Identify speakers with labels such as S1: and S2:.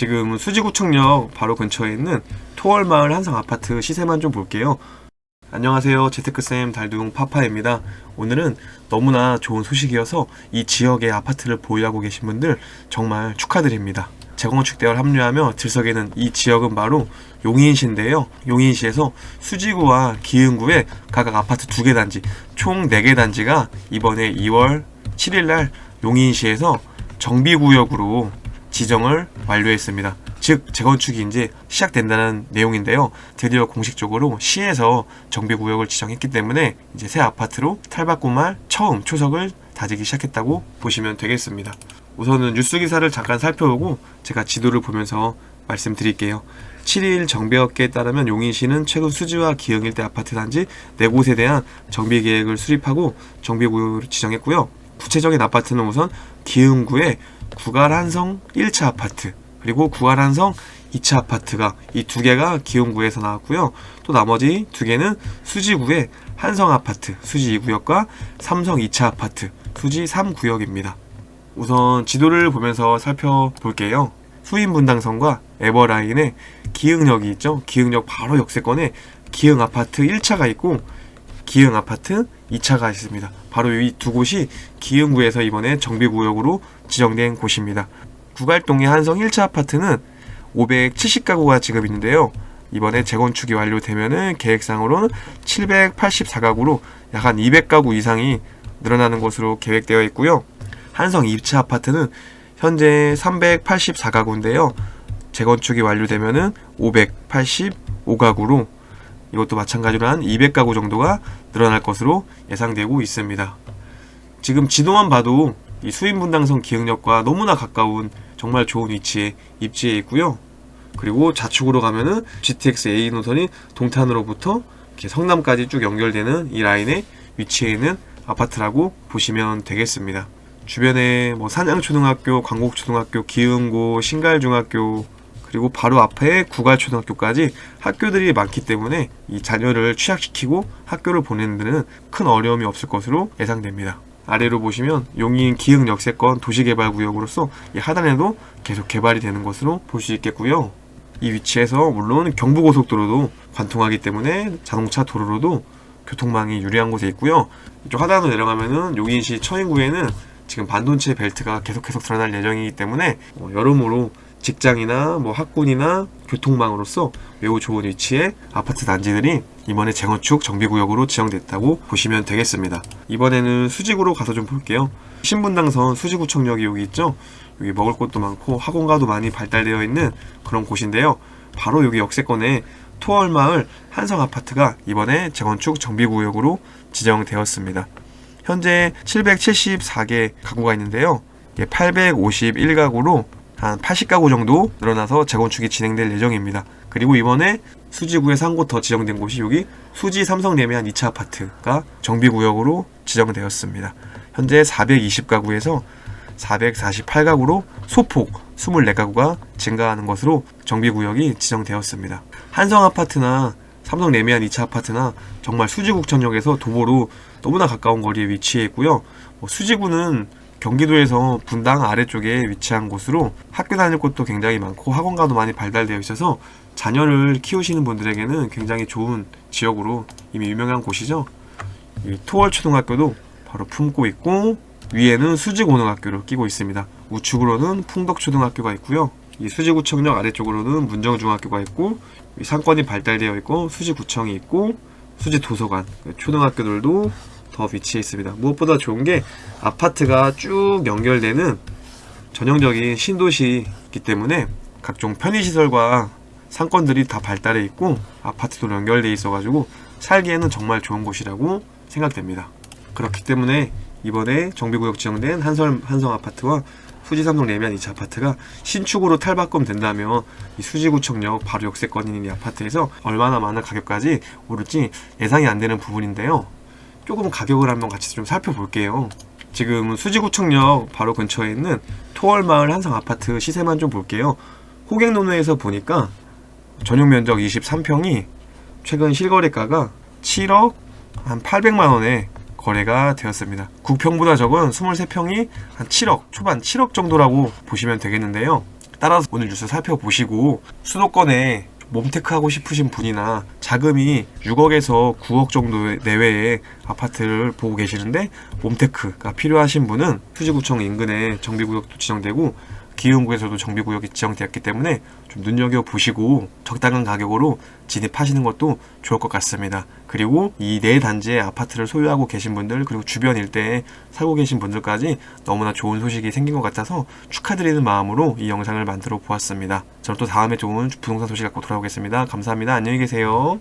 S1: 지금 수지구청역 바로 근처에 있는 토월마을 한성 아파트 시세만 좀 볼게요. 안녕하세요. 재테크쌤 달둥 파파입니다. 오늘은 너무나 좋은 소식이어서 이 지역의 아파트를 보유하고 계신 분들 정말 축하드립니다. 재건축 대열 합류하며 들썩이는 이 지역은 바로 용인시인데요. 용인시에서 수지구와 기흥구에 각각 아파트 두 개 단지, 총 네 개 단지가 이번에 2월 7일 날 용인시에서 정비구역으로 지정을 완료했습니다. 즉 재건축이 이제 시작된다는 내용인데요. 드디어 공식적으로 시에서 정비 구역을 지정했기 때문에 이제 새 아파트로 탈바꿈 말 처음 초석을 다지기 시작했다고 보시면 되겠습니다. 우선은 뉴스 기사를 잠깐 살펴보고 제가 지도를 보면서 말씀드릴게요. 7일 정비업계에 따르면 용인시는 최근 수지와 기흥 일대 아파트 단지 4곳에 대한 정비 계획을 수립하고 정비구역을 지정했고요. 구체적인 아파트는 우선 기흥구의 구갈한성 1차 아파트 그리고 구갈한성 2차 아파트가 이 두 개가 기흥구에서 나왔고요. 또 나머지 두 개는 수지구의 한성 아파트 수지 2구역과 삼성 2차 아파트 수지 3구역입니다. 우선 지도를 보면서 살펴볼게요. 수인 분당선과 에버라인에 기흥역이 있죠. 기흥역 바로 역세권에 기흥 아파트 1차가 있고 기흥 아파트 2차가 있습니다. 바로 이 두 곳이 기흥구에서 이번에 정비구역으로 지정된 곳입니다. 구갈동의 한성 1차 아파트는 570가구가 지금 있는데요. 이번에 재건축이 완료되면은 계획상으로는 784가구로 약 한 200가구 이상이 늘어나는 것으로 계획되어 있고요. 한성 2차 아파트는 현재 384가구인데요. 재건축이 완료되면은 585가구로 이것도 마찬가지로 한 200가구 정도가 늘어날 것으로 예상되고 있습니다. 지금 지도만 봐도 이 수인분당선 기흥역과 너무나 가까운 정말 좋은 위치에 입지해 있고요. 그리고 좌측으로 가면은 GTX A 노선이 동탄으로부터 성남까지 쭉 연결되는 이 라인에 위치해 있는 아파트라고 보시면 되겠습니다. 주변에 뭐 산양초등학교, 광곡초등학교, 기흥고, 신갈중학교 그리고 바로 앞에 구갈초등학교까지 학교들이 많기 때문에 이 자녀를 취약시키고 학교를 보내는 데는 큰 어려움이 없을 것으로 예상됩니다. 아래로 보시면 용인 기흥 역세권 도시개발구역으로서 이 하단에도 계속 개발이 되는 것으로 볼 수 있겠고요. 이 위치에서 물론 경부고속도로도 관통하기 때문에 자동차 도로로도 교통망이 유리한 곳에 있고요. 이쪽 하단으로 내려가면은 용인시 처인구에는 지금 반도체 벨트가 계속해서 드러날 예정이기 때문에 어, 여러모로 직장이나 뭐 학군이나 교통망으로서 매우 좋은 위치의 아파트 단지들이 이번에 재건축 정비구역으로 지정됐다고 보시면 되겠습니다. 이번에는 수지구로 가서 좀 볼게요. 신분당선 수지구청역이 여기 있죠. 여기 먹을 곳도 많고 학원가도 많이 발달되어 있는 그런 곳인데요. 바로 여기 역세권에 토월마을 한성 아파트가 이번에 재건축 정비구역으로 지정되었습니다. 현재 774개 가구가 있는데요. 851가구로 한 80가구 정도 늘어나서 재건축이 진행될 예정입니다. 그리고 이번에 수지구에 한곳 더 지정된 곳이 여기 수지 삼성 레미안 2차 아파트가 정비구역으로 지정되었습니다. 현재 420가구에서 448가구로 소폭 24가구가 증가하는 것으로 정비구역이 지정되었습니다. 한성 아파트나 삼성 레미안 2차 아파트나 정말 수지국천역에서 도보로 너무나 가까운 거리에 위치해 있고요. 뭐 수지구는 경기도에서 분당 아래쪽에 위치한 곳으로 학교 다닐 곳도 굉장히 많고 학원가도 많이 발달되어 있어서 자녀를 키우시는 분들에게는 굉장히 좋은 지역으로 이미 유명한 곳이죠. 이 토월 초등학교도 바로 품고 있고 위에는 수지고등학교를 끼고 있습니다. 우측으로는 풍덕초등학교가 있고요. 이 수지구청역 아래쪽으로는 문정중학교가 있고 이 상권이 발달되어 있고 수지구청이 있고 수지도서관 초등학교들도 더 위치해 있습니다. 무엇보다 좋은 게 아파트가 쭉 연결되는 전형적인 신도시이기 때문에 각종 편의시설과 상권들이 다 발달해 있고 아파트도 연결돼 있어가지고 살기에는 정말 좋은 곳이라고 생각됩니다. 그렇기 때문에 이번에 정비구역 지정된 한설, 한성 아파트와 수지삼성 레미안 2차 아파트가 신축으로 탈바꿈 된다면 이 수지구청역 바로 역세권인 이 아파트에서 얼마나 많은 가격까지 오를지 예상이 안 되는 부분인데요. 조금 가격을 한번 같이 좀 살펴볼게요. 지금 수지구청역 바로 근처에 있는 토월마을 한성 아파트 시세만 좀 볼게요. 호갱노노에서 보니까 전용 면적 23평이 최근 실거래가가 7억 한 800만 원에 거래가 되었습니다. 9평보다 적은 23평이 한 7억 초반 7억 정도라고 보시면 되겠는데요. 따라서 오늘 뉴스 살펴보시고 수도권에 몸테크 하고 싶으신 분이나 자금이 6억에서 9억 정도 내외의 아파트를 보고 계시는데 몸테크가 필요하신 분은 수지구청 인근에 정비구역도 지정되고 기흥구에서도 정비구역이 지정되었기 때문에 좀 눈여겨 보시고 적당한 가격으로 진입하시는 것도 좋을 것 같습니다. 그리고 이 네 단지의 아파트를 소유하고 계신 분들 그리고 주변 일대에 살고 계신 분들까지 너무나 좋은 소식이 생긴 것 같아서 축하드리는 마음으로 이 영상을 만들어 보았습니다. 저는 또 다음에 좋은 부동산 소식 갖고 돌아오겠습니다. 감사합니다. 안녕히 계세요.